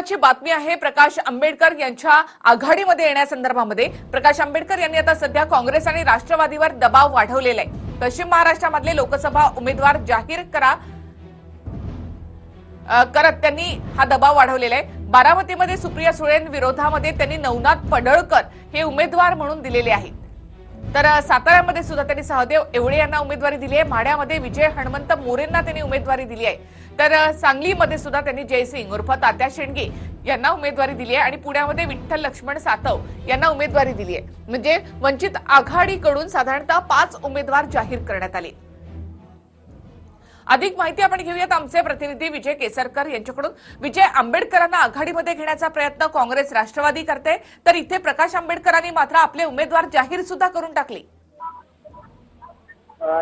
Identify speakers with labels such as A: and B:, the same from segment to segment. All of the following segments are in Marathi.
A: महत्वाची बातमी आहे प्रकाश आंबेडकर यांच्या आघाडीमध्ये येण्यासंदर्भामध्ये. प्रकाश आंबेडकर यांनी आता सध्या काँग्रेस आणि राष्ट्रवादीवर दबाव वाढवलेला आहे. पश्चिम महाराष्ट्रामधले लोकसभा उमेदवार जाहीर करा करत त्यांनी हा दबाव वाढवलेला आहे. बारामतीमध्ये सुप्रिया सुळेंविरोधामध्ये त्यांनी नवनाथ पडळकर हे उमेदवार म्हणून दिलेले आहेत. तर साताऱ्यामध्ये सुद्धा त्यांनी सहदेव एवळे यांना उमेदवारी दिली आहे. माढ्यामध्ये विजय हणमंत मोरेंना त्यांनी उमेदवारी दिली आहे. तर सांगलीमध्ये सुद्धा त्यांनी जयसिंग उर्फ तात्या शेंडगे यांना उमेदवारी दिली आहे आणि पुण्यामध्ये विठ्ठल लक्ष्मण सातव यांना उमेदवारी दिली आहे. म्हणजे वंचित आघाडीकडून साधारणतः पाच उमेदवार जाहीर करण्यात आले. अधिक माहिती आपण घेऊयात आमचे प्रतिनिधी विजय केसरकर यांच्याकडून. विजय आंबेडकरांना आघाडीमध्ये घेण्याचा प्रयत्न काँग्रेस राष्ट्रवादी करते. तर इथे प्रकाश आंबेडकरांनी मात्र आपले उमेदवार जाहीर सुद्धा करून टाकले.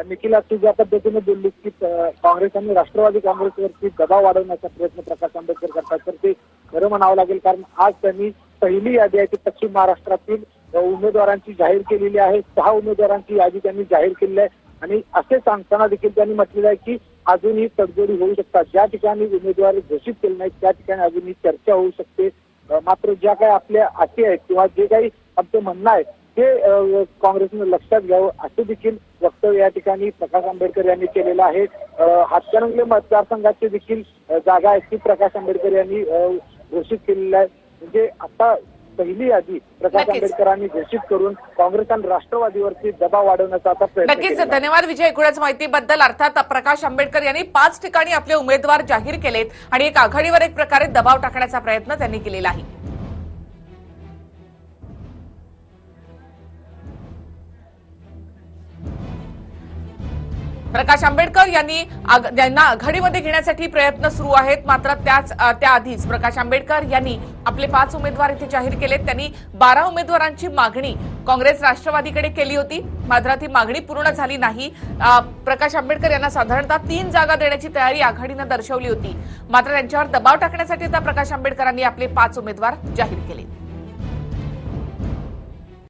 B: निखिला तू ज्या पद्धतीने बोललीस की काँग्रेस आणि राष्ट्रवादी काँग्रेसवरती दबाव वाढवण्याचा प्रयत्न प्रकाश आंबेडकर करतात तर ते खरं म्हणावं लागेल कारण आज त्यांनी पहिली यादी आहे ती पश्चिम महाराष्ट्रातील उमेदवारांची जाहीर केलेली आहे. सहा उमेदवारांची यादी त्यांनी जाहीर केलेली आहे. आणि असे सांगताना देखील त्यांनी म्हटलेलं आहे की अजूनही तडजोडी होऊ शकतात. ज्या ठिकाणी उमेदवार घोषित केले नाहीत त्या ठिकाणी अजूनही चर्चा होऊ शकते. मात्र ज्या काही आपल्या अटी आहेत किंवा जे काही आमचं म्हणणं आहे ते काँग्रेसनं लक्षात घ्यावं असं देखील वक्तव्य या ठिकाणी प्रकाश आंबेडकर यांनी केलेलं आहे. हातकणंगले मतदारसंघाची देखील जागा आहे ती प्रकाश आंबेडकर यांनी घोषित केलेली आहे. म्हणजे आता पहिली यादी प्रकाश. आंबेडकरांनी घोषित करून काँग्रेस आणि राष्ट्रवादीवरती दबाव वाढवण्याचा आता प्रयत्न
A: नक्कीच. धन्यवाद विजय एकूणच माहितीबद्दल अर्थात प्रकाश आंबेडकर यांनी पाच ठिकाणी आपले उमेदवार जाहीर केलेत आणि एक आघाडीवर एक प्रकारे दबाव टाकण्याचा प्रयत्न त्यांनी केलेला आहे प्रकाश आंबेडकर यांनी आग- यांना आघाडीमध्ये घेण्यासाठी प्रयत्न सुरू आहेत. मात्र त्याच त्याआधीच प्रकाश आंबेडकर यांनी आपले पाच उमेदवार इथे जाहीर केलेत. त्यांनी बारा उमेदवारांची मागणी काँग्रेस राष्ट्रवादीकडे केली होती. मात्र ती मागणी पूर्ण झाली नाही. प्रकाश आंबेडकर यांना साधारणतः तीन जागा देण्याची तयारी आघाडीनं दर्शवली होती. मात्र त्यांच्यावर दबाव टाकण्यासाठी आता प्रकाश आंबेडकरांनी आपले पाच उमेदवार जाहीर केले